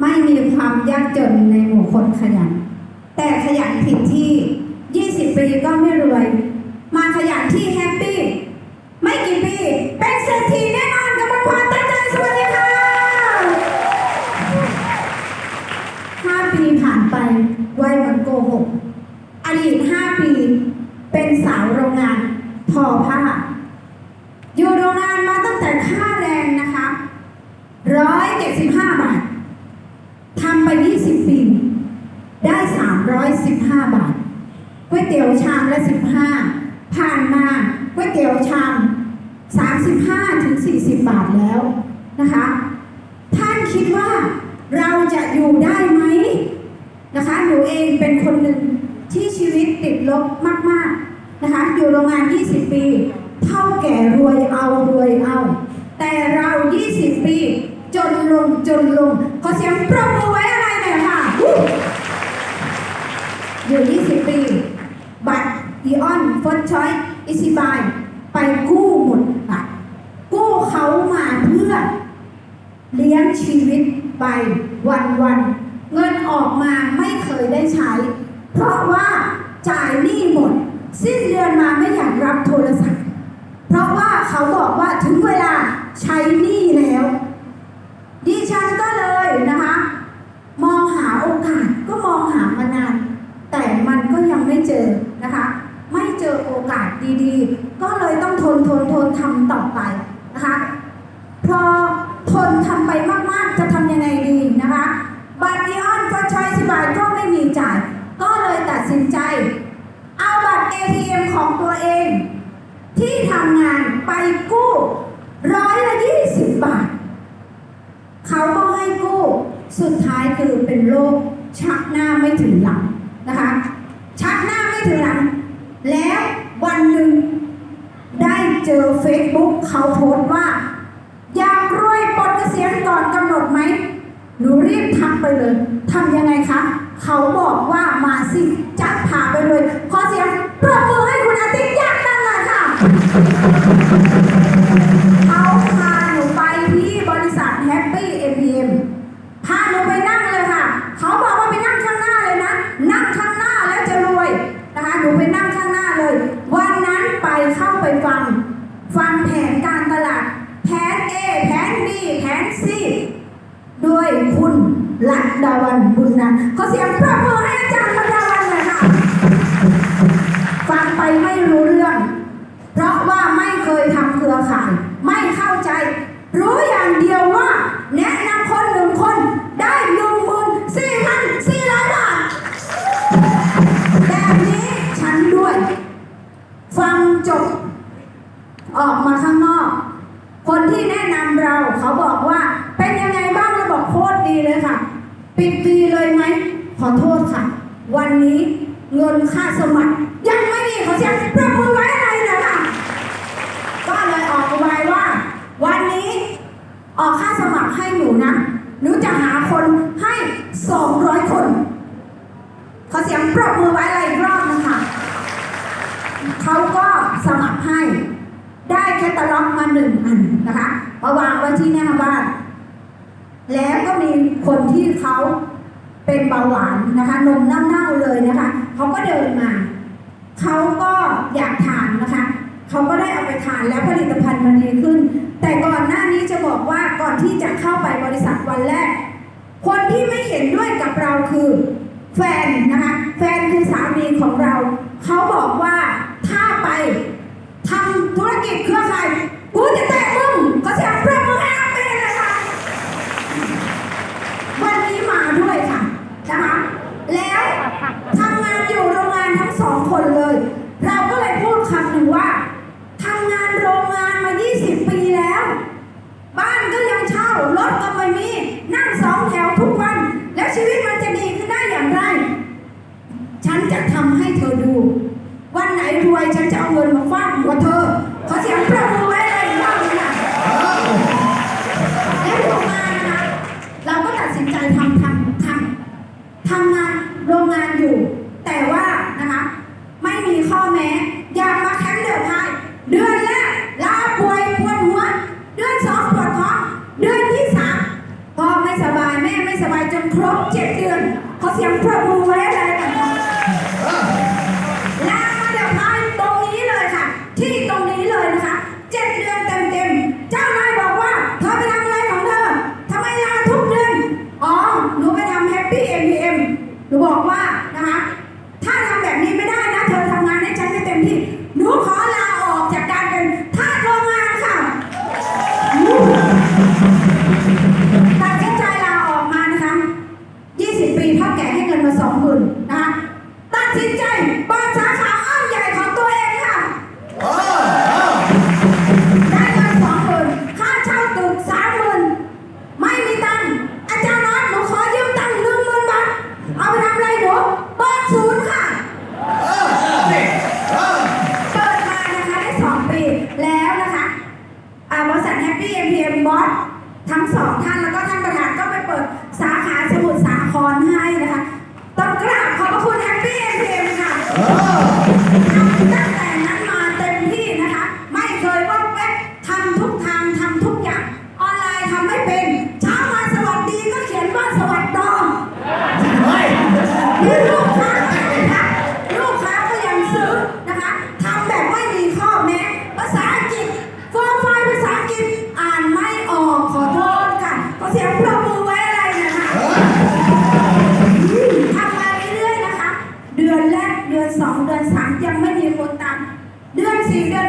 ไม่มีความยากจนในหมู่คนขยัน แต่ขยันผิดที่ 20 ปีก็ไม่รวย มาขยันที่แฮปปี้ ไม่กี่ปี เป็นเศรษฐีแน่นอนกับพรตั้งใจสวัสดีค่ะ5ปีผ่านไปวัยมันโกหก อดีต5ปี เป็นสาวโรงงานทอผ้า อยู่โรงงานมาตั้งแต่ค่าแรงนะคะ 175 บาท ทำไป 20 ปี ได้ 315 บาทก๋วยเตี๋ยวชามละ 15 ผ่านมาก๋วยเตี๋ยวชาม 35ถึง40 บาทแล้วนะคะ ท่านคิดว่าเราจะอยู่ได้ไหมนะคะหนูเองเป็นคนหนึ่งที่ชีวิตติดลบมาก ๆนะคะ อยู่โรงงาน 20 ปี เท่าแก่รวยเอารวยเอา แต่เรา 20 ปี จนลงจนลงขอเสียงปรบมือไว้อะไรหน่อยค่ะ อยู่ 20 ปี บัตรอีออนเฟิร์สชอยอิซิบายไปกู้หมดค่ะกู้เขามาเพื่อ เลี้ยงชีวิตไปวันวันเงินออกมาไม่เคยได้ใช้ เพราะว่าจ่ายหนี้หมด สิ้นเดือนมาไม่อยากรับโทรศัพท์ เพราะว่าเขาบอกว่าถึงเวลาใช้หนี้แล้ว ดิฉันก็เลยนะคะ มองหาโอกาสก็มองหามานาน แต่มันก็ยังไม่เจอนะคะ ไม่เจอโอกาส ดีๆ ก็เลยต้องทนทนทนทำต่อไปนะคะพอทนทำไปมากๆจะทำยังไงดีนะคะบัตรดีออนก็ใช้สบายก็ไม่มีจ่าย ก็เลยตัดสินใจ เอาบัตร ATM ของตัวเอง ที่ทำงานไปกู้ร้อยละยี่สิบบาท เขาก็ให้กู้สุดท้ายคือเป็นโรคชักหน้าไม่ถึงหลังนะคะ ชักหน้าไม่ถึงหลัง แล้ว วันหนึ่งได้เจอเฟซบุ๊กเขาโพสต์ว่า อยากรวยปลดเกษียณก่อนกำหนดไหมหนูรีบทักไปเลยทำยังไงคะ เขาบอกว่ามาสิจะพาไปเลยขอเสียงปรบมือให้คุณอาทิตย์ยากนั่นเลยค่ะ เขาพาหนูไปที่บริษัทแฮปปี้เอ็มพีเอ็มพาหนูไปนั่งเลยค่ะ เขาบอกว่าไปนั่งข้างหน้าเลยนะ นั่งข้างหน้าแล้วจะรวยนะคะ หนูไปนั่งข้างหน้าเลย วันนั้นไปเข้าไปฟัง ฟังแผนการตลาด แผน A แผน B แผน C ด้วยคุณลัดดาวันบุญนะขอเสียงปรบมือให้อาจารย์ลัดดาวันหน่อยค่ะ ฟังไปไม่รู้เรื่อง เพราะว่าไม่เคยทำเครือข่าย ไม่ ปิดปีเลยไหม ขอโทษค่ะ วันนี้เงินค่าสมัคร ยังไม่มีเขาเสียงปรบมือไว้อะไรเลยค่ะก็เลยออกอุบายว่า วันนี้ออกค่าสมัครให้หนูนะหนูจะหาคนให้200คน ขอเสียงปรบมือไว้อะไรอีกรอบนึงค่ะเขาก็สมัครให้ ได้แคตตาล็อกมาหนึ่งอันนะคะมาวางไว้ที่หน้าบ้าน แล้วก็มีคนที่เขาเป็นเบาหวานนะคะนมเน่าๆเลยนะคะเขาก็เดินมาเขาก็อยากทานนะคะเขาก็ได้เอาไปทานแล้วผลิตภัณฑ์มันดีขึ้น แต่ก่อนหน้านี้จะบอกว่าก่อนที่จะเข้าไปบริษัทวันแรก คนที่ไม่เห็นด้วยกับเราคือแฟนนะคะแฟนคือสามีของเรา เขาบอกว่าถ้าไปทำธุรกิจเครือข่าย ฉันจะเอาเงินมาฟาดหัวเธอเขาเสียงปรบมือไว้เลยบ้างค่แล้วต่อมานะะเราก็ตัดสินใจทำทำทำทำงานโรงงานอยู่ แต่ว่านะคะ ไม่มีข้อแม้อยากมาแคมงเดือดไทยเดือนแรกลาป่วยปวดหัว เดือนสองปวดท้องเดือนที่สามพ่อไม่สบายแม่ไม่สบายจนครบเจ็ดเดือนเขาเสียงปรบมือไว้เลย ตี้เอ็มพีเอ็มบอสทั้งสองท่านแล้วก็ท่านประธานก็ไปเปิดสาขาสมุทรสาครให้นะคะ ต้องกราบขอบพระคุณแฮปปี้เอ็มพีเอ็มค่ะ see.